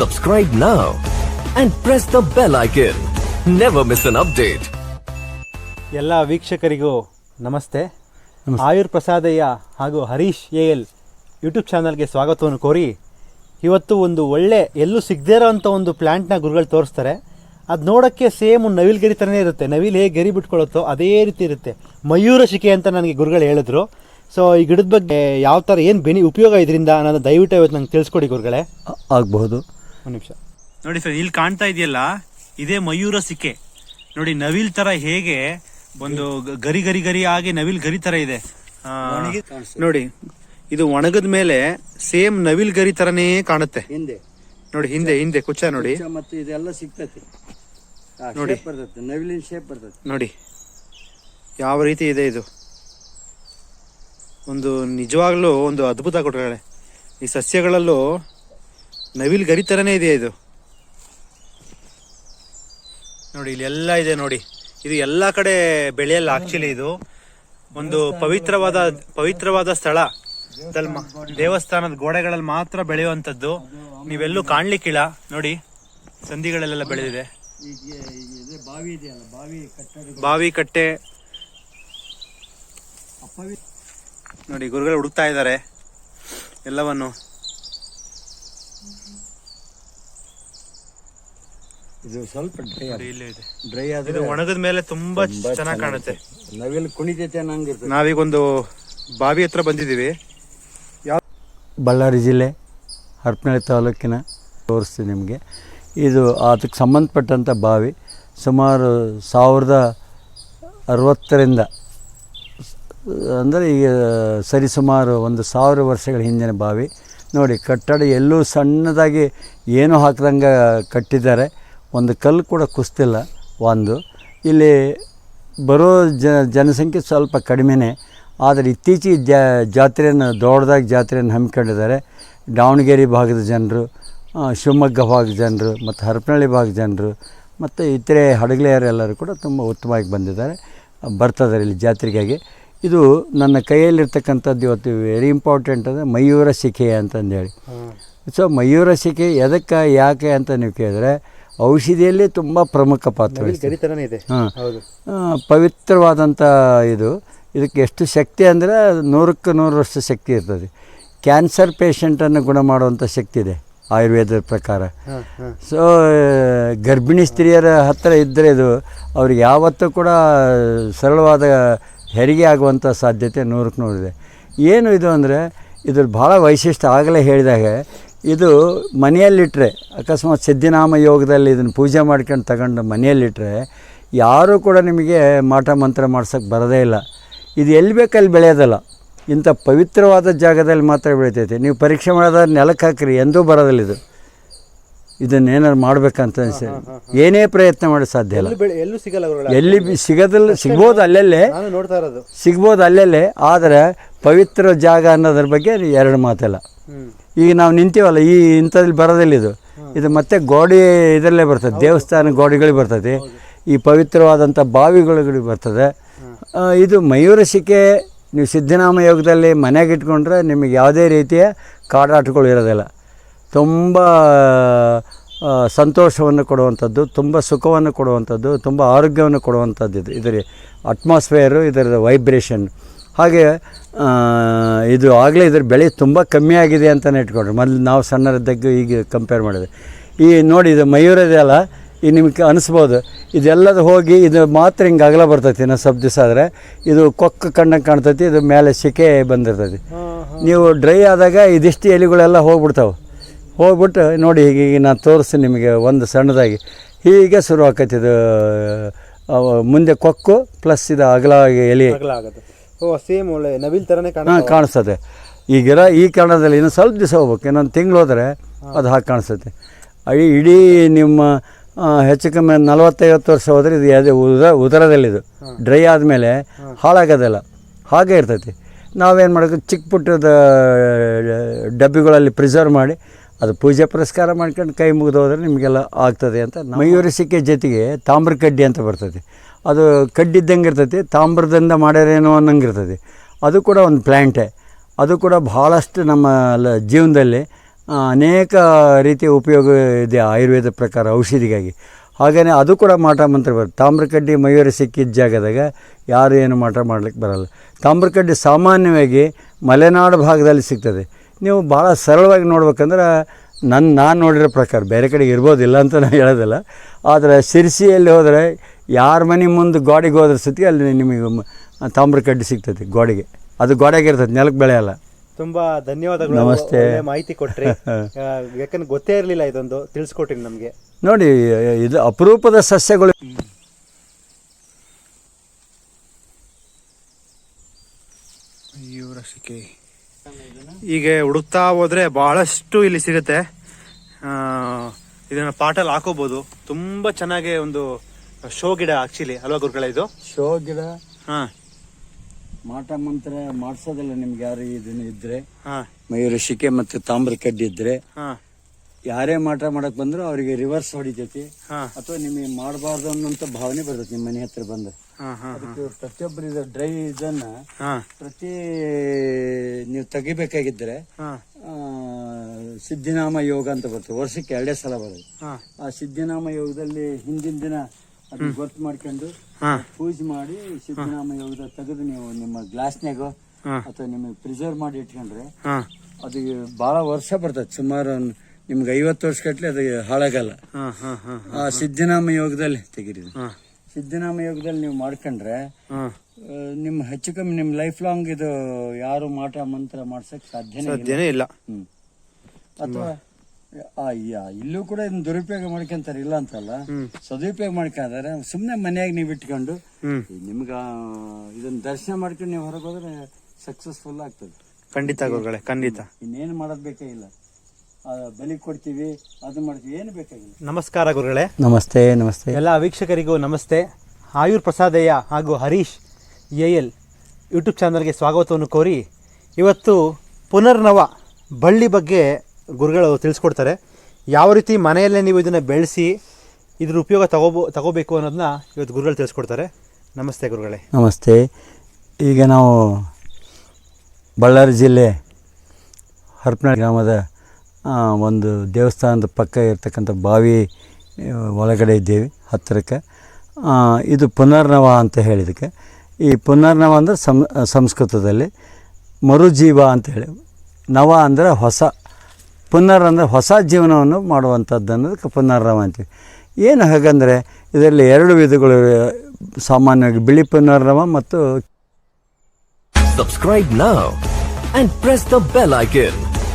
Subscribe now and press the bell icon. Never miss an update. ಎಲ್ಲ ವೀಕ್ಷಕರಿಗೂ ನಮಸ್ತೆ. ಆಯುರ್ ಪ್ರಸಾದಯ್ಯ ಹಾಗೂ Harish A L YouTube ಚಾನಲ್ಗೆ ಸ್ವಾಗತವನ್ನು ಕೋರಿ ಇವತ್ತು ಒಂದು ಒಳ್ಳೆ ಎಲ್ಲೂ ಸಿಗದೇ ಇರೋವಂಥ ಒಂದು ಪ್ಲ್ಯಾಂಟ್ನ ಗುರುಗಳು ತೋರಿಸ್ತಾರೆ. ಅದು ನೋಡೋಕ್ಕೆ ಸೇಮ್ ನವಿಲ್ ಗರಿ ಥರನೇ ಇರುತ್ತೆ. ನವಿಲ್ ಹೇಗೆ ಗರಿ ಬಿಟ್ಕೊಳ್ಳುತ್ತೋ ಅದೇ ರೀತಿ ಇರುತ್ತೆ. ಮಯೂರ ಶಿಕೆ ಅಂತ ನನಗೆ ಗುರುಗಳು ಹೇಳಿದ್ರು. ಸೊ ಈ ಗಿಡದ ಬಗ್ಗೆ ಯಾವ ಥರ ಏನು ಬೆನಿ ಉಪಯೋಗ ಇದರಿಂದ? ಅನ್ನೋದು ದಯವಿಟ್ಟು ಇವತ್ತು ನಂಗೆ ತಿಳಿಸ್ಕೊಡಿ ಗುರುಗಳೇ. ಆಗಬಹುದು. ಒಂದು ನಿಮಿಷ. ನೋಡಿ ಸರ್ ಇಲ್ಲಿ ಕಾಣ್ತಾ ಇದೆಯಲ್ಲ ಇದೇ ಮಯೂರ ಸಿಕ್ಕೆ. ನೋಡಿ ನವಿಲ್ ತರ ಹೇಗೆ ಒಂದು ಗರಿ ಗರಿ ಗರಿ ಆಗಿ ನವಿಲ್ ಗರಿ ತರ ಇದೆ. ಆ, ನೋಡಿ ಇದು ಒಣಗದ ಮೇಲೆ ಸೇಮ್ ನವಿಲ್ ಗರಿ ತರನೇ ಕಾಣುತ್ತೆ. ಹಿಂದೆ. ನೋಡಿ ಹಿಂದೆ ಹಿಂದೆ ಕುಚ್ಚ ನೋಡಿ. ಮತ್ತು ಇದೆಲ್ಲ ಸಿಗ್ತೈತಿ ನೋಡಿ. ಶೇಪ್ ಬರ್ತೈತಿ ನವಿಲಿನ ಶೇಪ್ ಬರ್ತೈತಿ ನೋಡಿ ಯಾವ ರೀತಿ ಇದೆ ಇದು? ಒಂದು ನಿಜವಾಗ್ಲೂ ಒಂದು ಅದ್ಭುತ ಕೊಟ್ಟರೆ ಈ ಸಸ್ಯಗಳಲ್ಲೂ ನವಿಲ್ ಗರಿ ಥರನೇ ಇದೆ ಇದು. ನೋಡಿ, ಇಲ್ಲಿ ಎಲ್ಲ ಇದೆ ನೋಡಿ. ಇದು ಎಲ್ಲ ಕಡೆ ಬೆಳೆಯಲ್ಲ ಆಕ್ಚುಲಿ ಇದು. ಒಂದು ಪವಿತ್ರವಾದ ಪವಿತ್ರವಾದ ಸ್ಥಳ. ದೇವಸ್ಥಾನದ ಗೋಡೆಗಳಲ್ಲಿ ಮಾತ್ರ ಬೆಳೆಯುವಂಥದ್ದು. ನೀವೆಲ್ಲೂ ಕಾಣ್ಲಿಕ್ಕಿಲ್ಲ. ನೋಡಿ ಸಂಧಿಗಳಲ್ಲೆಲ್ಲ ಬೆಳೆದಿದೆ. ಬಾವಿ ಕಟ್ಟೆ. ನೋಡಿ, ಗುರುಗಳು ಹುಡುಕ್ತಾ ಇದ್ದಾರೆ. ಎಲ್ಲವನ್ನು. ಇದು ಸ್ವಲ್ಪ ಡ್ರೈ ಇಲ್ಲೇ ಇದೆ. ಡ್ರೈ ಇದು ಆದ್ರೆ ಒಣಗದ ಮೇಲೆ ತುಂಬಾ ಚೆನ್ನಾಗಿ ಕಾಣುತ್ತೆ. ನವಿಲ್ ಕುಣಿತೈತೆ ಅನ್ನಂಗಿರ್ತದೆ ನಾವೀಗೊಂದು ಬಾವಿ ಹತ್ರ ಬಂದಿದ್ದೀವಿ. ಬಳ್ಳಾರಿ ಜಿಲ್ಲೆ ಹರಪನಹಳ್ಳಿ ತಾಲೂಕಿನ ತೋರಿಸ್ತೀನಿ ನಿಮಗೆ. ಇದು ಅದಕ್ಕೆ ಸಂಬಂಧಪಟ್ಟಂಥ ಬಾವಿ. ಸುಮಾರು ಸಾವಿರದ ಅರವತ್ತರಿಂದ ಅಂದರೆ ಈಗ ಸರಿಸುಮಾರು ಒಂದು ಸಾವಿರ ವರ್ಷಗಳ ಹಿಂದಿನ ಬಾವಿ. ನೋಡಿ, ಕಟ್ಟಡ ಎಲ್ಲೂ ಸಣ್ಣದಾಗಿ ಏನೂ ಹಾಕ್ದಂಗೆ ಕಟ್ಟಿದ್ದಾರೆ. ಒಂದು ಕಲ್ಲು ಕೂಡ ಕುಸ್ತಿಲ್ಲ, ಒಂದು. ಇಲ್ಲಿ ಬರೋ ಜ, ಜನಸಂಖ್ಯೆ ಸ್ವಲ್ಪ ಕಡಿಮೆನೇ. ಆದರೆ ಇತ್ತೀಚೆಗೆ ಜಾತ್ರೆಯನ್ನು, ದೊಡ್ಡದಾಗಿ ಜಾತ್ರೆಯನ್ನು ಹಮ್ಮಿಕೊಂಡಿದ್ದಾರೆ. ದಾವಣಗೆರೆ ಭಾಗದ ಜನರು ಶಿವಮೊಗ್ಗ ಭಾಗದ ಜನರು, ಮತ್ತು ಹರಪನಹಳ್ಳಿ ಭಾಗದ ಜನರು, ಮತ್ತು ಇತರೆ ಹಡಗಲೆಯರೆಲ್ಲರೂ ಕೂಡ ತುಂಬ ಉತ್ತಮವಾಗಿ ಬಂದಿದ್ದಾರೆ. ಬರ್ತಿದ್ದಾರೆ ಇಲ್ಲಿ ಜಾತ್ರೆಗಾಗಿ. ಇದು ನನ್ನ ಕೈಯಲ್ಲಿರ್ತಕ್ಕಂಥದ್ದು ಇವತ್ತು ವೆರಿ ಇಂಪಾರ್ಟೆಂಟ್ ಅಂದರೆ ಮಯೂರ ಸಿಖೆ ಅಂತಂದೇಳಿ. ಸೊ ಮಯೂರ ಸಿಖೆ ಎದಕ್ಕೆ ಯಾಕೆ ಅಂತ ನೀವು ಕೇಳಿದ್ರೆ ಔಷಧಿಯಲ್ಲಿ ತುಂಬ ಪ್ರಮುಖ ಪಾತ್ರ ಹಾಂ. ಪವಿತ್ರವಾದಂಥ ಇದು. ಇದಕ್ಕೆ ಎಷ್ಟು ಶಕ್ತಿ ಅಂದರೆ ನೂರಕ್ಕೆ ನೂರರಷ್ಟು ಶಕ್ತಿ ಇರ್ತದೆ. ಕ್ಯಾನ್ಸರ್ ಪೇಷಂಟನ್ನು ಗುಣ ಮಾಡುವಂಥ ಶಕ್ತಿ ಇದೆ ಆಯುರ್ವೇದದ ಪ್ರಕಾರ. ಸೊ ಗರ್ಭಿಣಿ ಸ್ತ್ರೀಯರ ಹತ್ತಿರ ಇದ್ದರೆ ಇದು ಅವ್ರಿಗೆ ಯಾವತ್ತೂ ಕೂಡ ಸರಳವಾದ ಹೆರಿಗೆ ಆಗುವಂಥ ಸಾಧ್ಯತೆ ನೂರಕ್ಕೆ ನೂರಿದೆ ಏನು ಇದು ಅಂದರೆ ಇದ್ರ ಭಾಳ ವೈಶಿಷ್ಟ್ಯ ಆಗಲೇ ಹೇಳಿದಾಗ, ಇದು ಮನೆಯಲ್ಲಿಟ್ಟರೆ ಅಕಸ್ಮಾತ್ ಸಿದ್ಧಿನಾಮ ಯೋಗದಲ್ಲಿ ಇದನ್ನು ಪೂಜೆ ಮಾಡ್ಕೊಂಡು ತಗೊಂಡು ಮನೆಯಲ್ಲಿಟ್ಟರೆ ಯಾರೂ ಕೂಡ ನಿಮಗೆ ಮಾಟ ಮಂತ್ರ ಮಾಡ್ಸೋಕ್ಕೆ ಬರೋದೇ ಇಲ್ಲ. ಇದು ಎಲ್ಲಿ ಬೇಕಲ್ಲಿ ಬೆಳೆಯೋದಲ್ಲ. ಇಂಥ ಪವಿತ್ರವಾದ ಜಾಗದಲ್ಲಿ ಮಾತ್ರ ಬೆಳಿತೈತಿ. ನೀವು ಪರೀಕ್ಷೆ ಮಾಡೋದಾದ್ರೆ ನೆಲಕ್ಕೆ ಹಾಕ್ರಿ, ಎಂದೂ ಬರೋದಿಲ್ಲ ಇದು. ಇದನ್ನೇನಾರು ಮಾಡ್ಬೇಕಂತ ಅನ್ಸಿ ಏನೇ ಪ್ರಯತ್ನ ಮಾಡಿ ಸಾಧ್ಯ ಇಲ್ಲ. ಎಲ್ಲೂ ಸಿಗಲ್ಲ ಗುರುಗಳ. ಎಲ್ಲಿ ಬಿ- ಸಿಗೋದಿಲ್ಲ ಸಿಗ್ಬೋದು ಅಲ್ಲಲ್ಲೇ. ನಾನು ನೋಡ್ತಾ ಇರೋದು. ಸಿಗ್ಬೋದು ಅಲ್ಲಲ್ಲೇ. ಆದರೆ ಪವಿತ್ರ ಜಾಗ ಅನ್ನೋದ್ರ ಬಗ್ಗೆ ಎರಡು ಮಾತಿಲ್ಲ. ಹ್ಮ್. ಈಗ ನಾವು ನಿಂತೀವಲ್ಲ ಈ ಇಂಥದ್ರಲ್ಲಿ ಬರೋದಿಲ್ಲ ಇದು ಇದು ಮತ್ತೆ ಗೋಡೆ ಇದರಲ್ಲೇ ಬರ್ತದೆ. ದೇವಸ್ಥಾನ ಗೋಡೆಗಳಿಗೆ ಬರ್ತದೆ. ಈ ಪವಿತ್ರವಾದಂಥ ಬಾವಿಗಳಿಗೆ ಬರ್ತದೆ. ಆ, ಇದು ಮಯೂರ ಶಿಕೆ ನೀವು ಸಿದ್ಧನಾಮ ಯೋಗದಲ್ಲಿ ಮನೆಗೆ ಇಟ್ಕೊಂಡ್ರೆ ನಿಮಗೆ ಯಾವುದೇ ರೀತಿಯ ಕಾಡಾಟಗಳು ಇರೋದಿಲ್ಲ. ತುಂಬ ಸಂತೋಷವನ್ನು ಕೊಡುವಂಥದ್ದು ತುಂಬ ಸುಖವನ್ನು ಕೊಡುವಂಥದ್ದು ತುಂಬ ಆರೋಗ್ಯವನ್ನು ಕೊಡುವಂಥದ್ದು ಇದು. ಇದರ ಅಟ್ಮಾಸ್ಫಿಯರು ಇದರ ವೈಬ್ರೇಷನ್ ಹಾಗೆ ಇದು ಆಗಲೇ ಇದ್ರ ಬೆಳೆ ತುಂಬ ಕಮ್ಮಿ ಆಗಿದೆ ಅಂತಲೇ ಇಟ್ಕೊಂಡ್ರೆ. ಮೊದಲು ನಾವು ಸಣ್ಣರಿದ್ದಾಗ ಈಗ ಕಂಪೇರ್ ಮಾಡಿದ್ರೆ ಈ ನೋಡಿ ಇದು ಮಯೂರ ಇದೆಯಲ್ಲ ಈ ನಿಮಗೆ ಅನಿಸ್ಬೋದು. ಇದೆಲ್ಲದು ಹೋಗಿ ಇದು ಮಾತ್ರ ಹಿಂಗೆ ಅಗಲ ಬರ್ತೈತಿ ಇನ್ನೊಂದು ಸ್ವಲ್ಪ ದಿವಸ ಆದರೆ. ಇದು ಕೊಕ್ಕ ಕಣ್ಣಂಗೆ ಕಾಣ್ತೈತಿ ಇದು ಮೇಲೆ ಸಿಕೆ ಬಂದಿರ್ತೈತಿ. ನೀವು ಡ್ರೈ ಆದಾಗ ಇದಿಷ್ಟು ಎಲೆಗಳೆಲ್ಲ ಹೋಗ್ಬಿಡ್ತಾವೆ. ಹೋಗ್ಬಿಟ್ಟು ನೋಡಿ ಈಗ ಈಗ ನಾನು ತೋರಿಸ್ತೀನಿ ನಿಮಗೆ ಒಂದು ಸಣ್ಣದಾಗಿ. ಹೀಗೆ ಶುರು ಆಕೈತಿ ಇದು ಮುಂದೆ ಕೊಕ್ಕು ಪ್ಲಸ್ ಇದು ಅಗಲ ಎಲೆ. ಓ ಸೇಮ್ ಒಳ್ಳೆ ನವಿಲ್ ಥರನೇ ಕಾಣ ಹಾಂ ಕಾಣಿಸ್ತದೆ. ಈ ಗಿಡ ಈ ಕಾರಣದಲ್ಲಿ ಇನ್ನು ಸ್ವಲ್ಪ ದಿವಸ ಹೋಗ್ಬೇಕು. ಇನ್ನೊಂದು ತಿಂಗಳು ಹೋದರೆ ಅದು ಹಾಗೆ ಕಾಣಿಸ್ತೈತೆ ಅಡಿ ಇಡೀ ನಿಮ್ಮ ಹೆಚ್ಚು ಕಮ್ಮಿ ನಲವತ್ತೈವತ್ತು ವರ್ಷ ಹೋದರೆ ಇದು ಯಾವುದೇ ಉದರದಲ್ಲಿ ಉದರದಲ್ಲಿದು ಡ್ರೈ ಆದಮೇಲೆ ಹಾಳಾಗೋದಿಲ್ಲ. ಹಾಗೆ ಇರ್ತೈತಿ. ನಾವೇನು ಮಾಡಬೇಕು? ಚಿಕ್ಕ ಪುಟ್ಟದ ಡಬ್ಬಿಗಳಲ್ಲಿ ಪ್ರಿಸರ್ವ್ ಮಾಡಿ ಅದು ಪೂಜೆ ಪುರಸ್ಕಾರ ಮಾಡ್ಕೊಂಡು ಕೈ ಮುಗಿದು ನಿಮಗೆಲ್ಲ ಆಗ್ತದೆ ಅಂತ ಮಯೂರಿ ಸಿಕ್ಕೆ ಜೊತೆಗೆ ತಾಮ್ರ ಕಡ್ಡಿ ಅಂತ ಬರ್ತದೆ. ಅದು ಕಡ್ಡಿದ್ದಂಗೆ ಇರ್ತೈತಿ ತಾಮ್ರದಿಂದ ಮಾಡ್ಯಾರೇನೋ ಅನ್ನಂಗೆ ಇರ್ತದೆ ಅದು ಕೂಡ ಒಂದು ಪ್ಲ್ಯಾಂಟೆ ಅದು ಕೂಡ ಭಾಳಷ್ಟು ನಮ್ಮ ಜೀವನದಲ್ಲಿ ಅನೇಕ ರೀತಿಯ ಉಪಯೋಗ ಇದೆ ಆಯುರ್ವೇದ ಪ್ರಕಾರ ಔಷಧಿಗಾಗಿ. ಹಾಗೆಯೇ ಅದು ಕೂಡ ಮಾಟ ಮಂತ್ರ ಬರುತ್ತೆ ತಾಮ್ರಕಡ್ಡಿ ಮಯೂರ ಸಿಕ್ಕಿದ ಜಾಗದಾಗ ಯಾರು ಏನು ಮಾಟ ಮಾಡ್ಲಿಕ್ಕೆ ಬರಲ್ಲ. ತಾಮ್ರಕಡ್ಡಿ ಸಾಮಾನ್ಯವಾಗಿ ಮಲೆನಾಡು ಭಾಗದಲ್ಲಿ ಸಿಗ್ತದೆ. ನೀವು ಭಾಳ ಸರಳವಾಗಿ ನೋಡ್ಬೇಕಂದ್ರೆ ನನ್ನ ನಾನು ನೋಡಿರೋ ಪ್ರಕಾರ ಬೇರೆ ಕಡೆ ಇರ್ಬೋದಿಲ್ಲ ಅಂತ ನಾನು ಹೇಳೋದಿಲ್ಲ. ಆದರೆ ಶಿರ್ಸಿಯಲ್ಲಿ ಹೋದರೆ ಯಾರ ಮನೆ ಮುಂದೆ ಗೋಡೆಗೆ ಹೋದ್ರ ಸತಿ ಅಲ್ಲಿ ನಿಮಗೆ ತಾಮ್ರ ಕಡ್ಡಿ ಸಿಗ್ತೈತಿ ಗೋಡೆಗೆ. ಅದು ಗೋಡೆಗೆ ಇರ್ತದೆ ನೆಲಕ್ಕೆ ಬೆಳೆಯಲ್ಲ ತುಂಬಾ ಧನ್ಯವಾದಗಳು. ನಮಸ್ತೆ. ಮಾಹಿತಿ ಕೊಟ್ರಿ. ಆ, ಯಾಕಂದ್ರೆ ಗೊತ್ತೇ ಇರಲಿಲ್ಲ ಇದೊಂದು. ತಿಳಿಸ್ಕೊಟ್ರಿ ನಮಗೆ. ನೋಡಿ ಇದು ಅಪರೂಪದ ಸಸ್ಯಗಳು. ಹೀಗೆ ಹುಡುಕ್ತಾ ಹೋದ್ರೆ ಬಹಳಷ್ಟು ಇಲ್ಲಿ ಸಿಗುತ್ತೆ. ಆ, ಇದನ್ನ ಪಾಟಲ್ಲಿ ಹಾಕೋಬಹುದು ತುಂಬಾ ಚೆನ್ನಾಗಿ ಒಂದು ಶೋ ಗಿಡ ಆಕ್ಚುಲಿ ಅಲ್ವಾ ಗುರುಗಳ ಇದು? ಶೋ ಗಿಡ? ಹಾ. ಮಾಟ ಮಂತ್ರ ಮಾಡಿಸೋದಿಲ್ಲ ನಿಮ್ಗೆ ಯಾರು ಇದನ್ನ ಇದ್ರೆ. ಹಾ. ಮಯೂರ ಶಿಕೆ ಮತ್ತು ತಾಮ್ರಕಡ್ಡಿ ಇದ್ರೆ. ಹಾ. ಯಾರೇ ಮಾಟ ಮಾಡಕ್ ಬಂದ್ರು ಅವರಿಗೆ ರಿವರ್ಸ್ ಹೊಡಿತೈತಿ. ಅಥವಾ ನಿಮಗೆ ಮಾಡಬಾರ್ದು ಅನ್ನೋಂತ ಭಾವನೆ ಬರ್ತೈತಿ ನಿಮ್ಮ ಮನೆ ಹತ್ರ ಬಂದು. ಅದಕ್ಕೆ ಪ್ರತಿಯೊಬ್ಬರು ಇದು ಡ್ರೈ ಇದನ್ನ ಪ್ರತಿ ನೀವು ತೆಗಿಬೇಕಾಗಿದ್ರೆ ಸಿದ್ಧಿನಾಮ ಯೋಗ ಅಂತ ಬರ್ತದೆ. ವರ್ಷಕ್ಕೆ ಎರಡೇ ಸಲ ಬರೋದು ಆ ಸಿದ್ಧಿನಾಮ ಯೋಗದಲ್ಲಿ ಹಿಂದಿನ ದಿನ ಅದನ್ನ ಗೊತ್ತು ಮಾಡ್ಕೊಂಡು ಪೂಜೆ ಮಾಡಿ ಸಿದ್ಧನಾಮ ಯೋಗದ ತೆಗೆದು ನೀವು ನಿಮ್ಮ ಗ್ಲಾಸ್ನಾಗ ಅಥವಾ ನಿಮಗೆ ಪ್ರಿಸರ್ವ್ ಮಾಡಿ ಇಟ್ಕೊಂಡ್ರೆ ಅದು ಬಹಳ ವರ್ಷ ಬರ್ತದೆ. ಸುಮಾರು ನಿಮ್ಗೆ ಐವತ್ತು ವರ್ಷ ಕಟ್ಲಿ ಅದು ಹಾಳಾಗಲ್ಲ. ಆ ಸಿದ್ಧನಾಮ ಯೋಗದಲ್ಲಿ ತೆಗಿರಿ. ಸಿದ್ಧನಾಮ ಯೋಗದಲ್ಲಿ ನೀವು ಮಾಡ್ಕೊಂಡ್ರೆ ನಿಮ್ ಹೆಚ್ಚು ಕಮ್ಮಿ ನಿಮ್ ಲೈಫ್ ಲಾಂಗ್ ಇದು ಯಾರು ಮಾಟ ಮಂತ್ರ ಮಾಡ್ಸಕ್ ಸಾಧ್ಯನೇ ಇಲ್ಲ. ಇಲ್ಲ. ಅಥವಾ ಇಲ್ಲೂ ಕೂಡ ಇದನ್ನ ದುರುಪಯೋಗ ಮಾಡ್ಕೊಂತಾರೆ ಇಲ್ಲ ಅಂತಲ್ಲ? ಸದುಪಯೋಗ ಮಾಡ್ಕೊಂಡ್ರೆ ಸುಮ್ನೆ ಮನೆಯಾಗ ನೀವು ಇಟ್ಕೊಂಡು ನಿಮ್ಗ ಇದನ್ನ ದರ್ಶನ ಮಾಡ್ಕೊಂಡು ನೀವು ಹೊರಗೆ ಹೋದ್ರೆ ಸಕ್ಸಸ್ಫುಲ್ ಆಗ್ತದೆ. ಖಂಡಿತ ಖಂಡಿತ. ಇನ್ನೇನು ಮಾಡೋದ್ ಬೇಕಾಗಿಲ್ಲ ಆ, ಬಲಿ ಕೊಡ್ತೀವಿ ಅದು ಮಾಡ್ತೀವಿ ಏನು ಬೇಕಾಗಿಲ್ಲ. ನಮಸ್ಕಾರ ಗುರುಗಳೇ. ನಮಸ್ತೆ ನಮಸ್ತೆ. ಎಲ್ಲ ವೀಕ್ಷಕರಿಗೂ ನಮಸ್ತೆ. ಆಯುರ್ ಪ್ರಸಾದಯ್ಯ ಹಾಗೂ ಹರೀಶ್ ಎ ಎಲ್ ಯೂಟ್ಯೂಬ್ ಚಾನಲ್ಗೆ ಸ್ವಾಗತವನ್ನು ಕೋರಿ ಇವತ್ತು ಪುನರ್ನವ ಬಳ್ಳಿ ಬಗ್ಗೆ ಗುರುಗಳು ತಿಳಿಸ್ಕೊಡ್ತಾರೆ. ಯಾವ ರೀತಿ ಮನೆಯಲ್ಲೇ ನೀವು ಇದನ್ನು ಬೆಳೆಸಿ ಇದ್ರ ಉಪಯೋಗ ತಗೋಬೋ ತಗೋಬೇಕು ಅನ್ನೋದನ್ನ ಇವತ್ತು ಗುರುಗಳು ತಿಳಿಸ್ಕೊಡ್ತಾರೆ. ನಮಸ್ತೆ ಗುರುಗಳೇ. ನಮಸ್ತೆ. ಈಗ ನಾವು ಬಳ್ಳಾರಿ ಜಿಲ್ಲೆ ಹರಪನಹಳ್ಳಿ ಗ್ರಾಮದ ಒಂದು ದೇವಸ್ಥಾನದ ಪಕ್ಕ ಇರತಕ್ಕಂಥ ಬಾವಿ ಒಳಗಡೆ ಇದ್ದೇವೆ, ಹತ್ತಿರಕ್ಕೆ. ಇದು ಪುನರ್ನವ ಅಂತ ಹೇಳಿದಕ್ಕೆ ಈ ಪುನರ್ನವ ಅಂದರೆ ಸಂಸ್ಕೃತದಲ್ಲಿ ಮರುಜೀವ ಅಂತ ಹೇಳಿ. ನವ ಅಂದರೆ ಹೊಸ, ಪುನರ್ ಅಂದರೆ ಹೊಸ ಜೀವನವನ್ನು ಮಾಡುವಂಥದ್ದು ಅನ್ನೋದಕ್ಕೆ ಪುನರ್ನವ ಅಂತೀವಿ. ಏನು ಹಾಗಂದರೆ, ಇದರಲ್ಲಿ ಎರಡು ವಿಧಗಳು ಸಾಮಾನ್ಯವಾಗಿ ಬಿಳಿ ಪುನರ್ನವ ಮತ್ತು subscribe press the bell icon.